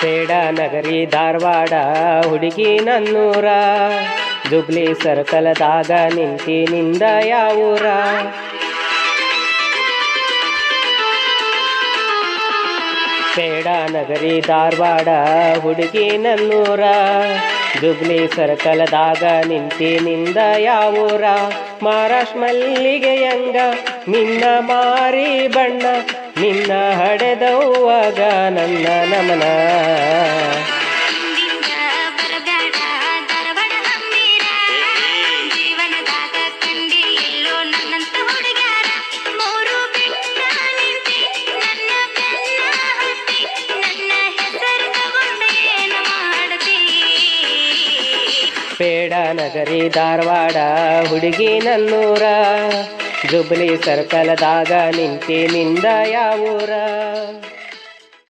ಪೇಡ ನಗರಿ ಧಾರವಾಡ, ಹುಡುಗಿ ನನ್ನೂರ. ಜುಬ್ಲಿ ಸರ್ಕಲ್ದಾಗ ನಿಂತಿ ನಿಂದ ಯಾವೂರ? ಪೇಡ ನಗರಿ ಧಾರವಾಡ, ಹುಡುಗಿ ನನ್ನೂರ. ಜುಬ್ಲಿ ಸರ್ಕಲ್ದಾಗ ನಿಂತಿ ನಿಂದ ಯಾವೂರ? ಮಹಾರಾಷ್ಟ್ರ ಮಲ್ಲಿಗೆಯಂಗ ನಿನ್ನ ಮಾರಿ ಬಣ್ಣ ನಿನ್ನ ಹಡೆದವ್ವಾಗ ನನ್ನ ನಮನ. ಪೇಡ ನಗರಿ ಧಾರವಾಡ ಹುಡುಗಿ ನನ್ನೂರ. ಜುಬ್ಲಿ ಸರ್ಕಲ್ದಾಗ ನಿಂತಿ ನಿಂದ ಯಾವೂರ?